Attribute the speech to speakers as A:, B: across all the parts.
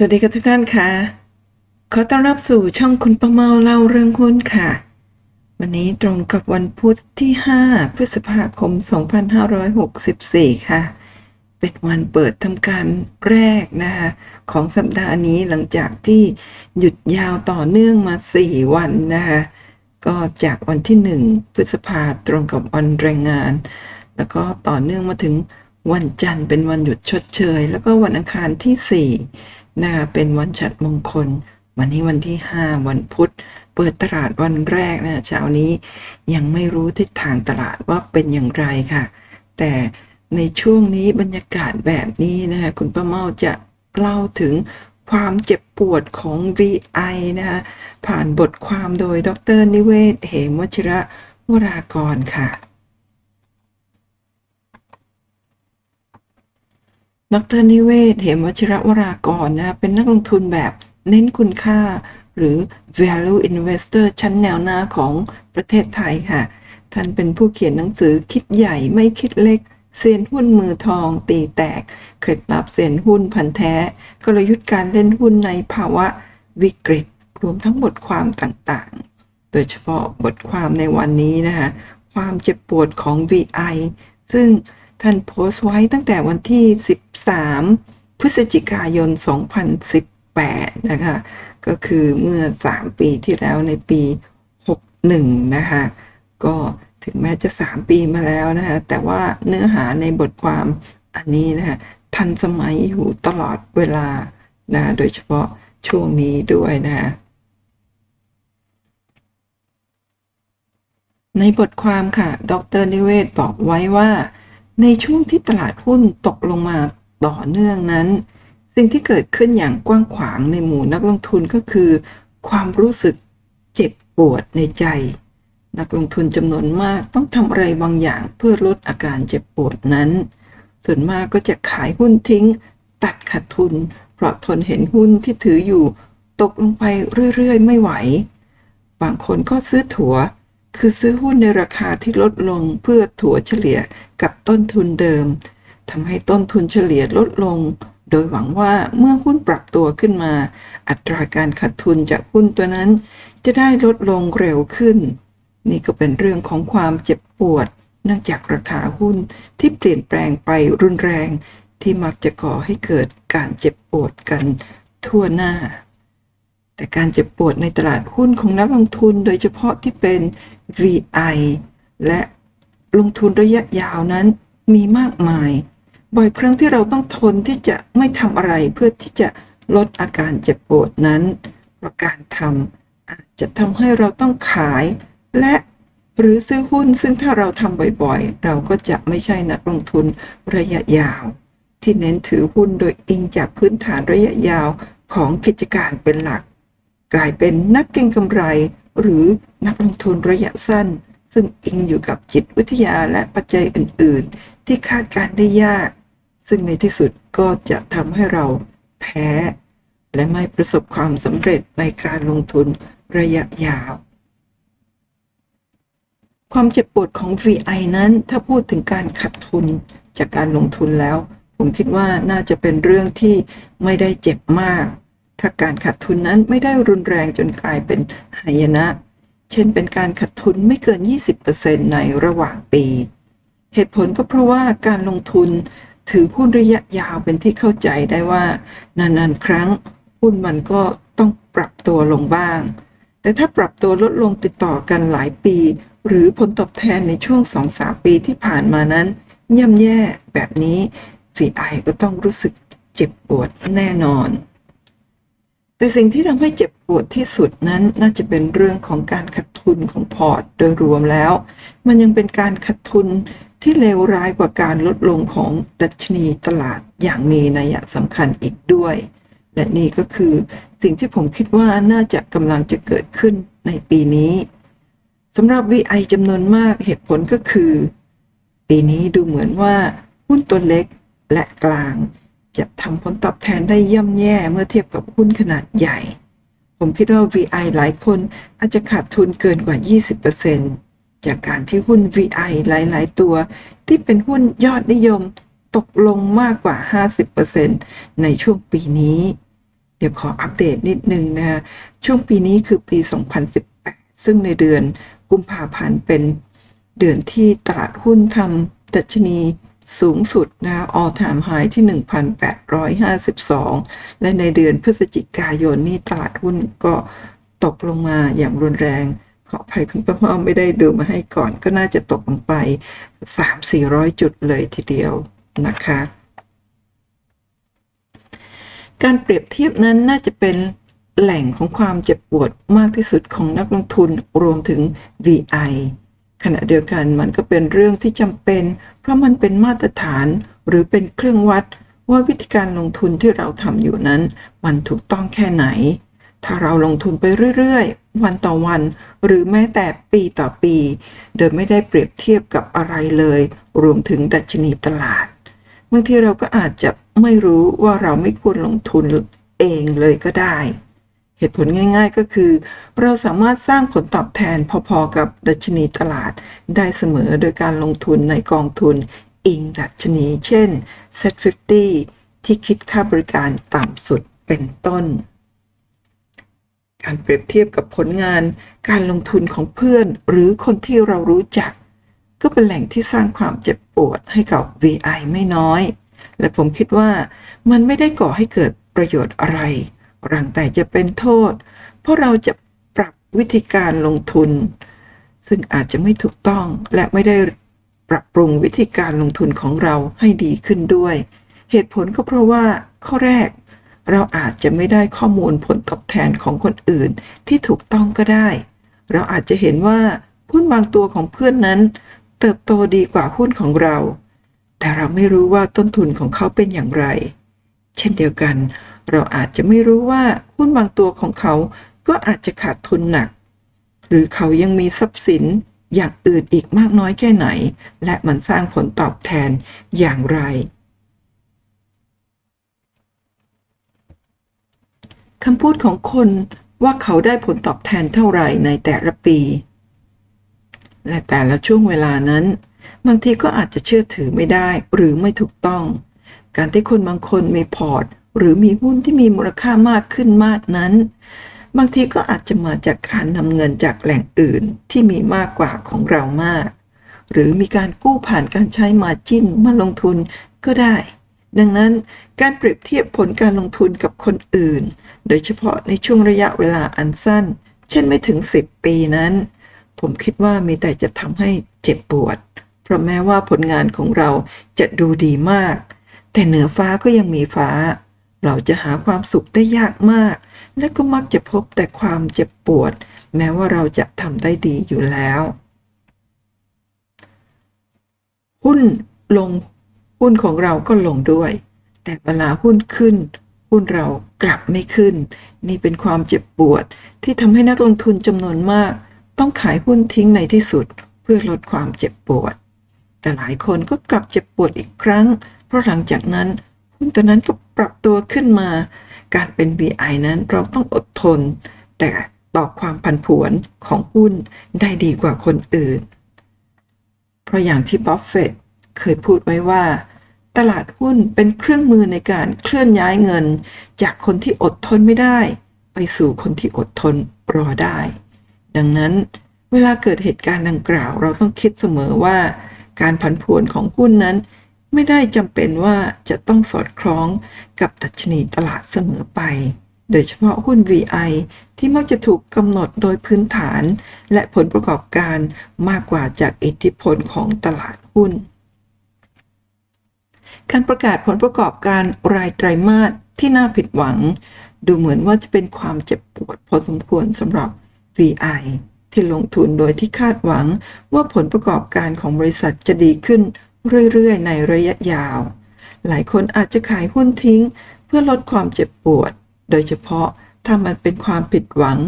A: สวัสดีครับทุกท่านค่ะ ขอต้อนรับสู่ช่องคุณประเมาเล่าเรื่องหุ้นค่ะ วันนี้ตรงกับวันพุธที่ 5 พฤษภาคม 2564 ค่ะ เป็นวันเปิดทำการแรกนะคะของสัปดาห์นี้หลังจากที่หยุดยาวต่อเนื่องมา 4 วันนะคะก็จากวันที่ 1 พฤษภาตรงกับวันแรงงาน แล้วก็ต่อเนื่องมาถึงวันจันทร์เป็นวันหยุดชดเชย แล้วก็วันอังคารที่ 4 นะคะเป็นวันฉัดมงคล วันนี้วันที่ 5 วันพุธ เปิดตลาดวันแรกนะเช้านี้ยังไม่รู้ทิศทางตลาดว่าเป็นอย่างไรค่ะ แต่ในช่วงนี้บรรยากาศแบบนี้นะคะคุณป้าเมาจะเล่าถึงความเจ็บปวดของ VI นะคะผ่านบทความโดยดรนิเวศ เหมวชิระวรากรค่ะ ดรนิเวศ เหมวชิระวรากรนะเป็นนักลงทุนแบบเน้นคุณค่า หรือ value investor ชั้นแนวหน้าของประเทศไทยค่ะ ท่านเป็นผู้เขียนหนังสือคิดใหญ่ไม่คิดเล็กเซียนหุ้นมือทองตีแตก เคล็ดลับเซียนหุ้นพันแท้ กลยุทธ์การเล่นหุ้นในภาวะวิกฤต รวมทั้งบทความต่างๆ โดยเฉพาะบทความในวันนี้นะคะ ความเจ็บปวดของ VI ซึ่ง ท่านโพสต์ไว้ตั้งแต่วันที่ 13 พฤศจิกายน 2018 นะคะ ก็คือเมื่อ 3 ปีที่แล้วในปี 61 นะคะ ก็ถึงแม้จะ 3 ปีมาแล้วนะคะ แต่ว่าเนื้อหาในบทความอันนี้นะคะทันสมัยอยู่ตลอดเวลานะโดยเฉพาะช่วงนี้ด้วยนะคะในบทความค่ะ ดรนิเวศบอกไว้ว่า ในช่วงที่ตลาดหุ้นตกลงมาต่อเนื่องนั้น สิ่งที่เกิดขึ้นอย่างกว้างขวางในหมู่นักลงทุนก็คือ ความรู้สึกเจ็บปวดในใจ นักลงทุนจำนวนมากต้องทำอะไรบางอย่างเพื่อลดอาการเจ็บปวดนั้น ส่วนมากก็จะขายหุ้นทิ้ง ตัดขาดทุน เพราะทนเห็นหุ้นที่ถืออยู่ ตกลงไปเรื่อยๆ ไม่ไหว บางคนก็ซื้อถัว คือซื้อหุ้นในราคาที่ลดลงเพื่อถัวเฉลี่ยกับต้นทุนเดิมทำให้ต้นทุนเฉลี่ยลดลง โดยหวังว่าเมื่อหุ้นปรับตัวขึ้นมา อัตราการขาดทุนจากหุ้นตัวนั้น จะได้ลดลงเร็วขึ้น นี่ก็เป็นเรื่องของความเจ็บปวด เนื่องจากราคาหุ้นที่เปลี่ยนแปลงไปรุนแรง ที่มักจะก่อให้เกิดการเจ็บปวดกันทั่วหน้า แต่การเจ็บปวดในตลาดหุ้นของนักลงทุนโดยเฉพาะที่เป็น VI และลงทุนระยะยาวนั้นมีมากมาย บ่อยครั้งที่เราต้องทนที่จะไม่ทำอะไรเพื่อที่จะลดอาการเจ็บปวดนั้นเพราะการทำอาจจะทำให้เราต้องขาย และหรือซื้อหุ้นซึ่งถ้าเราทำบ่อยๆ เราก็จะไม่ใช่นักลงทุนระยะยาว ที่เน้นถือหุ้นโดยอิงจากพื้นฐานระยะยาวของกิจการเป็นหลัก กลายเป็นนักเก็งกำไร หรือนักลงทุนระยะสั้น ซึ่งอิงอยู่กับจิตวิทยาและปัจจัยอื่น ๆ ที่คาดการได้ยาก ซึ่งในที่สุดก็จะทำให้เราแพ้ และไม่ประสบความสำเร็จในการลงทุนระยะยาว ความเจ็บปวดของ VI นั้นถ้าพูดถึงการขาดทุนจากการลงทุนแล้ว ผมคิดว่าน่าจะเป็นเรื่องที่ไม่ได้เจ็บมาก ถ้าการขาดทุนนั้นไม่ได้รุนแรงจนกลายเป็นหายนะ เช่นเป็นการขาดทุนไม่เกิน 20%ในระหว่างปี เหตุผลก็เพราะว่าการลงทุนถือหุ้นระยะยาวเป็นที่เข้าใจได้ว่า นานๆ ครั้งหุ้นมันก็ต้องปรับตัวลงบ้าง แต่ถ้าปรับตัวลดลงติดต่อกันหลายปี หรือผลตอบแทนในช่วง 2-3 ปีที่ผ่านมานั้นย่ำแย่แบบนี้ VI ก็ต้องรู้สึกเจ็บปวดแน่นอน แต่สิ่งที่ทำให้เจ็บปวดที่สุดนั้นน่าจะเป็นเรื่องของการขาดทุนของพอร์ตโดยรวมแล้ว มันยังเป็นการขาดทุนที่เลวร้ายกว่าการลดลงของดัชนีตลาดอย่างมีนัยสำคัญอีกด้วย และนี่ก็คือสิ่งที่ผมคิดว่าน่าจะกำลังจะเกิดขึ้นในปีนี้สำหรับ VI จำนวนมากเหตุผลก็คือ ปีนี้ดูเหมือนว่าหุ้นตัวเล็กและกลาง จะทำผลตอบแทนได้ย่ำแย่เมื่อเทียบกับหุ้นขนาดใหญ่ ผมคิดว่า VI หลายคนอาจจะขาดทุนเกินกว่า 20%จากการที่หุ้น VI หลาย ๆ ตัว ที่เป็นหุ้นยอดนิยมตกลงมากกว่า 50%ในช่วงปีนี้ เดี๋ยวขออัปเดตนิดนึงนะคะช่วงปีนี้คือปี 2018 ซึ่งในเดือนกุมภาพันธ์เป็นเดือนที่ตลาดหุ้นทำดัชนี สูงสุดนะคะ all time high ที่ 1,852 และในเดือนพฤศจิกายนนี่ตลาดหุ้นก็ตกลงมาอย่างรุนแรง ขออภัยคุณป้าพ่อไม่ได้ดูมาให้ก่อน ก็น่าจะตกลงไป 3-400 จุดเลยทีเดียวนะคะ การเปรียบเทียบนั้นน่าจะเป็นแหล่งของความเจ็บปวดมากที่สุดของนักลงทุนรวมถึง VI ขณะเดียวกันมันก็เป็นเรื่องที่จำเป็น เพราะมันเป็นมาตรฐานหรือเป็นเครื่องวัดว่าวิธีการลงทุนที่เราทำอยู่นั้น มันถูกต้องแค่ไหน ถ้าเราลงทุนไปเรื่อยๆ วันต่อวัน หรือแม้แต่ปีต่อปี โดยไม่ได้เปรียบเทียบกับอะไรเลย รวมถึงดัชนีตลาดบางทีเราก็อาจจะไม่รู้ว่าเราไม่ควรลงทุนเองเลยก็ได้ เหตุผลง่ายๆก็คือ เราสามารถสร้างผลตอบแทนพอๆกับดัชนีตลาด ได้เสมอโดยการลงทุนในกองทุนอิงดัชนี เช่น Set 50 ที่คิดค่าบริการต่ำสุดเป็นต้น การเปรียบเทียบกับผลงานการลงทุนของเพื่อนหรือคนที่เรารู้จัก ก็เป็นแหล่งที่สร้างความเจ็บปวดให้กับ VI ไม่น้อย และผมคิดว่ามันไม่ได้ก่อให้เกิดประโยชน์อะไร รังแต่จะเป็นโทษ เพราะเราจะปรับวิธีการลงทุน ซึ่งอาจจะไม่ถูกต้องและไม่ได้ปรับปรุงวิธีการลงทุนของเราให้ดีขึ้นด้วย เหตุผลก็เพราะว่าข้อแรก เราอาจจะไม่ได้ข้อมูลผลตอบแทนของคนอื่นที่ถูกต้องก็ได้ เราอาจจะเห็นว่าหุ้นบางตัวของเพื่อนนั้น เติบโตดีกว่าหุ้นของเรา แต่เราไม่รู้ว่าต้นทุนของเขาเป็นอย่างไร เช่นเดียวกัน เราอาจจะไม่รู้ว่าหุ้นบางตัวของเขาก็อาจจะขาดทุนหนัก หรือเขายังมีทรัพย์สินอย่างอื่นอีกมากน้อยแค่ไหน และมันสร้างผลตอบแทนอย่างไรคำพูดของคนว่าเขาได้ผลตอบแทนเท่าไหร่ในแต่ละปี และแต่ละช่วงเวลานั้น บางทีก็อาจจะเชื่อถือไม่ได้หรือไม่ถูกต้อง การที่คนบางคนมีพอร์ต หรือมีหุ้นที่มีมูลค่ามากขึ้นมากนั้น บางทีก็อาจจะมาจากการนำเงินจากแหล่งอื่นที่มีมากกว่าของเรามาก หรือมีการกู้ผ่านการใช้มาจิ้นมาลงทุนก็ได้ ดังนั้นการเปรียบเทียบผลการลงทุนกับคนอื่น โดยเฉพาะในช่วงระยะเวลาอันสั้น เช่นไม่ถึง 10 ปีนั้น ผมคิดว่ามีแต่จะทำให้เจ็บปวด เพราะแม้ว่าผลงานของเราจะดูดีมาก แต่เหนือฟ้าก็ยังมีฟ้า เราจะหาความสุขได้ยากมาก และก็มักจะพบแต่ความเจ็บปวด แม้ว่าเราจะทำได้ดีอยู่แล้ว หุ้นลงหุ้นของเราก็ลงด้วย แต่เวลาหุ้นขึ้น หุ้นเรากลับไม่ขึ้น นี่เป็นความเจ็บปวดที่ทำให้นักลงทุนจำนวนมาก ต้องขายหุ้นทิ้งในที่สุด เพื่อลดความเจ็บปวด แต่หลายคนก็กลับเจ็บปวดอีกครั้ง เพราะหลังจากนั้นหุ้นตัวนั้นก็ ปรับตัวขึ้นมา การเป็น VI นั้นเราต้องอดทน แต่ต่อความผันผวนของหุ้นได้ดีกว่าคนอื่น เพราะอย่างที่บัฟเฟตเคยพูดไว้ว่า ตลาดหุ้นเป็นเครื่องมือในการเคลื่อนย้ายเงิน จากคนที่อดทนไม่ได้ ไปสู่คนที่อดทนรอได้ ดังนั้นเวลาเกิดเหตุการณ์ดังกล่าว เราต้องคิดเสมอว่า การผันผวนของหุ้นนั้น ไม่ได้จำเป็นว่าจะต้องสอดคล้องกับดัชนีตลาดเสมอไป โดยเฉพาะหุ้น VI ที่มักจะถูกกำหนดโดยพื้นฐาน และผลประกอบการมากกว่าจากอิทธิพลของตลาดหุ้น การประกาศผลประกอบการรายไตรมาสที่น่าผิดหวัง ดูเหมือนว่าจะเป็นความเจ็บปวดพอสมควรสำหรับ VI ที่ลงทุนโดยที่คาดหวังว่าผลประกอบการของบริษัทจะดีขึ้น เรื่อยๆ ในระยะยาว หลายคนอาจจะขายหุ้นทิ้ง เพื่อลดความเจ็บปวด โดยเฉพาะถ้ามันเป็นความผิดหวัง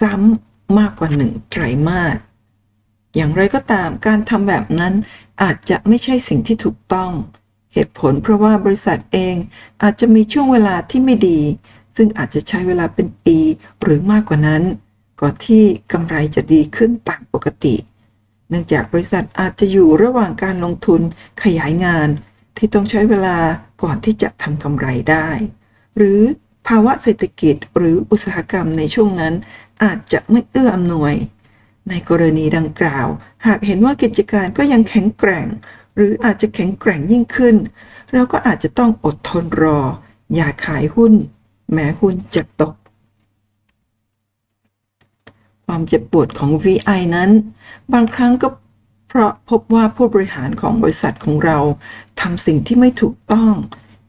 A: ซ้ำมากกว่าหนึ่งไตรมาสอย่างไรก็ตามการทำแบบนั้นอาจจะไม่ใช่สิ่งที่ถูกต้อง เหตุผลเพราะว่าบริษัทเองอาจจะมีช่วงเวลาที่ไม่ดี ซึ่งอาจจะใช้เวลาเป็นปีหรือมากกว่านั้นก่อนที่กำไรจะดีขึ้นตามปกติ เนื่องจากบริษัทอาจจะอยู่ระหว่างการลงทุนขยายงาน ที่ต้องใช้เวลาก่อนที่จะทำกำไรได้ หรือภาวะเศรษฐกิจหรืออุตสาหกรรมในช่วงนั้นอาจจะไม่เอื้ออำนวย ในกรณีดังกล่าว หากเห็นว่ากิจการก็ยังแข็งแกร่ง หรืออาจจะแข็งแกร่งยิ่งขึ้น เราก็อาจจะต้องอดทนรอ อย่าขายหุ้น แม้หุ้นจะตก ความเจ็บปวดของ VI นั้น บางครั้งก็เพราะพบว่าผู้บริหารของบริษัทของเราทำสิ่งที่ไม่ถูกต้อง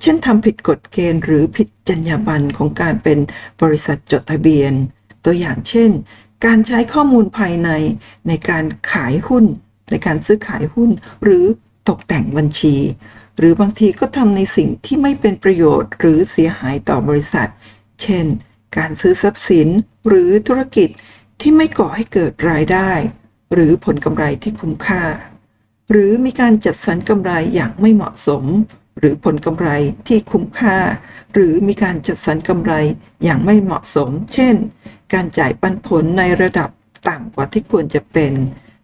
A: เช่นทำผิดกฎเกณฑ์หรือผิดจรรยาบรรณของการเป็นบริษัทจดทะเบียน ตัวอย่างเช่น การใช้ข้อมูลภายในในการขายหุ้น ในการซื้อขายหุ้น หรือตกแต่งบัญชี หรือบางทีก็ทำในสิ่งที่ไม่เป็นประโยชน์ หรือเสียหายต่อบริษัท เช่น การซื้อทรัพย์สินหรือธุรกิจ ที่ไม่ก่อให้เกิดรายได้ หรือผลกำไรที่คุ้มค่า หรือมีการจัดสรรกำไรอย่างไม่เหมาะสม หรือผลกำไรที่คุ้มค่า หรือมีการจัดสรรกำไรอย่างไม่เหมาะสม เช่น การจ่ายปันผลในระดับต่ำกว่าที่ควรจะเป็น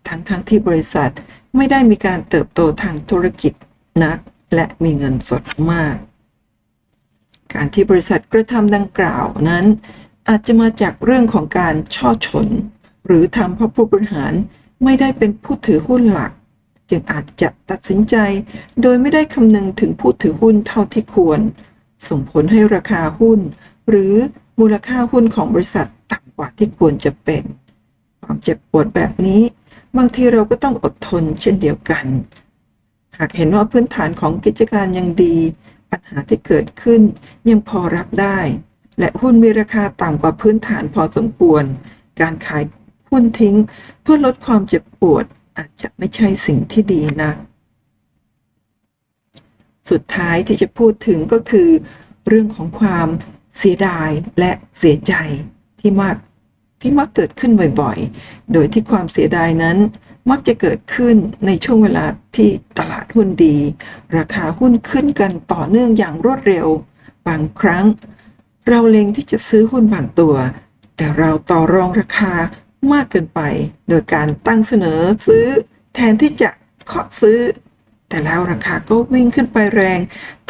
A: ทั้งๆทที่บริษัทไม่ได้มีการเติบโตทางธุรกิจนัก และมีเงินสดมาก การที่บริษัทกระทำดังกล่าวนั้น อาจจะมาจากเรื่องของการช่อฉนหรือทำเพราะผู้บริหารไม่ได้เป็นผู้ถือหุ้นหลัก จึงอาจจะตัดสินใจ โดยไม่ได้คำนึงถึงผู้ถือหุ้นเท่าที่ควร ส่งผลให้ราคาหุ้น หรือมูลค่าหุ้นของบริษัทต่ำกว่าที่ควรจะเป็น ความเจ็บปวดแบบนี้ บางทีเราก็ต้องอดทนเช่นเดียวกัน หากเห็นว่าพื้นฐานของกิจการยังดี ปัญหาที่เกิดขึ้นยังพอรับได้ และหุ้นมีราคาต่ำกว่าพื้นฐานพอสมควร การขายหุ้นทิ้งเพื่อลดความเจ็บปวดอาจจะไม่ใช่สิ่งที่ดีนะสุดท้ายที่จะพูดถึงก็คือ เรื่องของความเสียดายและเสียใจที่มากที่มักเกิดขึ้นบ่อยๆ โดยที่ความเสียดายนั้น มักจะเกิดขึ้นในช่วงเวลาที่ตลาดหุ้นดี ราคาหุ้นขึ้นกันต่อเนื่องอย่างรวดเร็ว บางครั้ง เราเล็งที่จะซื้อหุ้นบางตัว แต่เราต่อรองราคามากเกินไป โดยการตั้งเสนอซื้อ แทนที่จะเคาะซื้อ แต่แล้วราคาก็วิ่งขึ้นไปแรง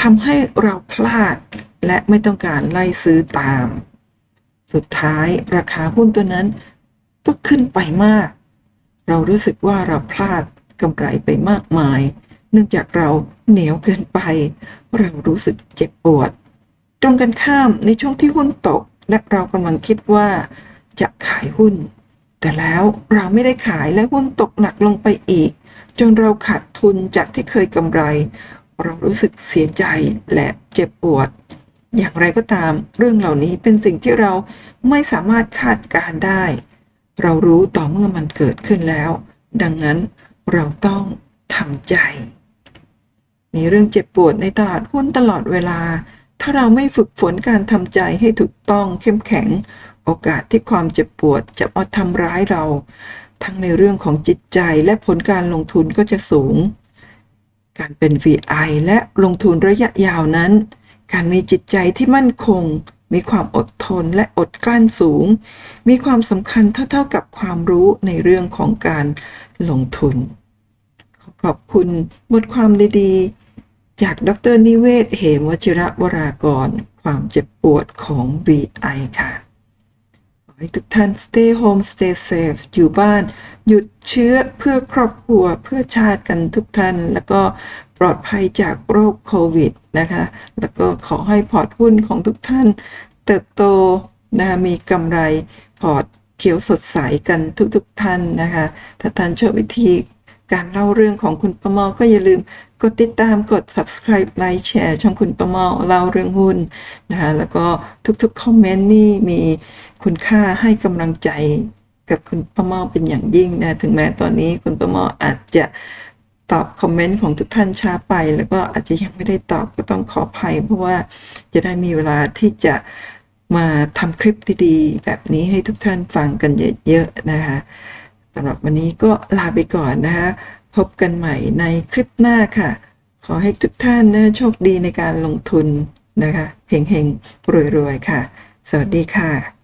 A: ทำให้เราพลาด และไม่ต้องการไล่ซื้อตาม สุดท้ายราคาหุ้นตัวนั้น ก็ขึ้นไปมาก เรารู้สึกว่าเราพลาดกำไรไปมากมาย เนื่องจากเราเหนียวเกินไป เรารู้สึกเจ็บปวด ตรงกันข้ามในช่วงที่หุ้นตก และเรากำลังคิดว่า จะขายหุ้น แต่แล้วเราไม่ได้ขายและหุ้นตกหนักลงไปอีก จนเราขาดทุนจากที่เคยกำไร เรารู้สึกเสียใจและเจ็บปวด อย่างไรก็ตาม เรื่องเหล่านี้เป็นสิ่งที่เราไม่สามารถคาดการได้ เรารู้ต่อเมื่อมันเกิดขึ้นแล้ว ดังนั้นเราต้องทำใจ มีเรื่องเจ็บปวดในตลาดหุ้นตลอดเวลา ถ้าเราไม่ฝึกฝนการทำใจให้ถูกต้องเข้มแข็ง โอกาสที่ความเจ็บปวดจะมาทำร้ายเรา ทั้งในเรื่องของจิตใจและผลการลงทุนก็จะสูง การเป็น VI และลงทุนระยะยาวนั้น การมีจิตใจที่มั่นคง มีความอดทนและอดกลั้นสูง มีความสำคัญเท่าๆกับความรู้ในเรื่องของการลงทุน ขอบคุณบทความดีๆ จากดรนิเวศเหมวชิระวรากร ความเจ็บปวดของ VI ค่ะขอให้ทุกท่าน stay home stay safe อยู่บ้าน หยุดเชื้อเพื่อครอบครัวเพื่อชาติกันทุกท่าน แล้วก็ปลอดภัยจากโรคโควิดนะคะ แล้วก็ขอให้พอร์ตหุ้นของทุกท่าน เติบโตนะคะมีกำไรพอร์ตเขียวสดใสกันทุกๆทท่านนะคะ ถ้าท่านชอบวิธี การเล่าเรื่องของคุณประมอก็อย่าลืมกดติดตามกด subscribe ไลค์แชร์ช่องคุณประมอเล่าเรื่องหุ้นนะคะแล้วก็ทุกๆคอมเมนต์นี่มีคุณค่าให้กำลังใจกับคุณประมอเป็นอย่างยิ่งนะถึงแม้ตอนนี้คุณประมออาจจะตอบคอมเมนต์ของทุกท่านช้าไป แล้วก็อาจจะยังไม่ได้ตอบก็ต้องขออภัย เพราะว่าจะได้มีเวลาที่จะมาทำคลิปดีๆแบบนี้ให้ทุกท่านฟังกันเยอะๆนะคะ สำหรับวันนี้ก็ลาไปก่อนนะคะ พบกันใหม่ในคลิปหน้าค่ะ ขอให้ทุกท่านนะโชคดีในการลงทุนนะคะเฮงๆรวยๆค่ะ สวัสดีค่ะ